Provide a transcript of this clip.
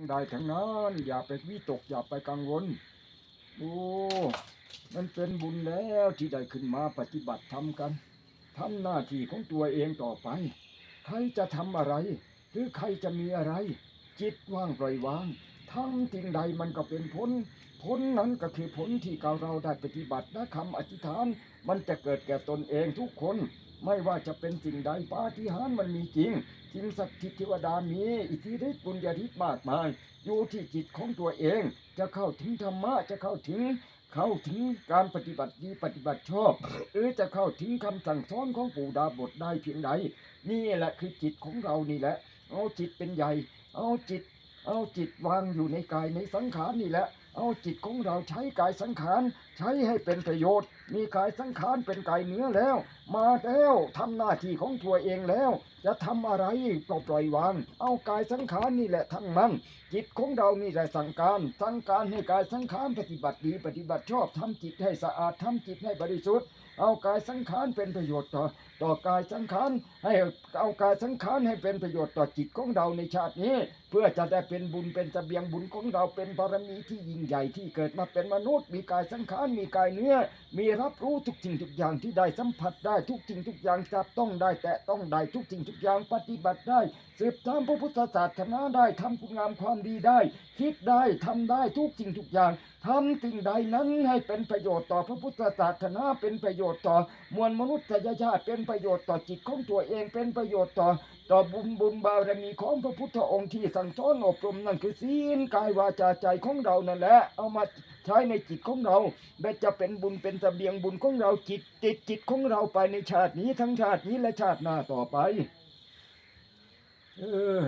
ทั้งใดทั้งนั้น อย่าไปวิตกอย่าไปกังวลโอ้มันเป็นบุญแล้วที่ได้ขึ้นมาปฏิบัติธรรมกันทำหน้าที่ของตัวเองต่อไป ใครจะทำอะไร หรือใครจะมีอะไร จิตว่างปล่อยวางทำสิ่งใดมันก็เป็นผล ผลนั้นก็คือผลที่เราได้ปฏิบัติและคำอธิษฐาน มันจะเกิดแก่ตนเองทุกคน ไม่ว่าจะเป็นสิ่งใดปาฏิหาริย์มันมีจริงสิ่งศักดิ์สิทธิ์เทวดามีอิทธิฤทธิ์บุญญาฤทธิ์มากมาย อยู่ที่จิตของตัวเอง จะเข้าถึงธรรมะจะเข้าถึงเข้าถึงการปฏิบัติดีปฏิบัติชอบหรือจะเข้าถึงคำสั่งสอนของปู่ดาบทได้เพียงใดนี่แหละคือจิตของเรานี่แหละ เอาจิตเป็นใหญ่ เอาจิต เอาจิตวางอยู่ในกายในสังขารนี่แหละ เอาจิตของเราใช้กายสังขารใช้ให้เป็นประโยชน์ มีกายสังขารเป็นกายเนื้อแล้ว มาแล้วทำหน้าที่ของตัวเองแล้ว จะทำอะไรก็ปล่อยวาง เอากายสังขารนี่แหละทั้งนั้นจิตของเรานี่แหละสั่งการสั่งการให้กายสังขารปฏิบัติดีปฏิบัติชอบทำจิตให้สะอาดทำจิตให้บริสุทธิ์เอากายสังขารเป็นประโยชน์ต่อต่อกายสังขารให้เอากายสังขารให้เป็นประโยชน์ต่อจิตของเราในชาตินี้เพื่อจะได้เป็นบุญเป็นเสบียงบุญของเราเป็นบารมีที่ยิ่งใหญ่ที่เกิดมาเป็นมนุษย์ มีกายสังขารมีกายเนื้อ มีรับรู้ทุกสิ่งทุกอย่างที่ได้สัมผัสได้ทุกสิ่งทุกอย่างจับต้องได้แต่ต้องได้ทุกสิ่งทุกอย่างปฏิบัติได้สืบตามพระพุทธศาสนาได้ทำคุณงามความดีได้ คิดได้ทำได้ทุกสิ่งทุกอย่างทำสิ่งใดนั้นให้เป็นประโยชน์ต่อพระพุทธศาสนาเป็นประโยชน์ต่อมวลมนุษยชาติเป็นประโยชน์ต่อจิตของตัวเองเป็นประโยชน์ต่อ ต่อบุญบุญบารมีของพระพุทธองค์ที่สั่งสอนอบรมนั่นคือศีลกายวาจาใจของเรานั่นแหละเอามาใช้ในจิตของเราและจะเป็นบุญเป็นเสบียงบุญของเราจิตจิตจิตของเราไปในชาตินี้ทั้งชาตินี้และชาติหน้าต่อไป เออ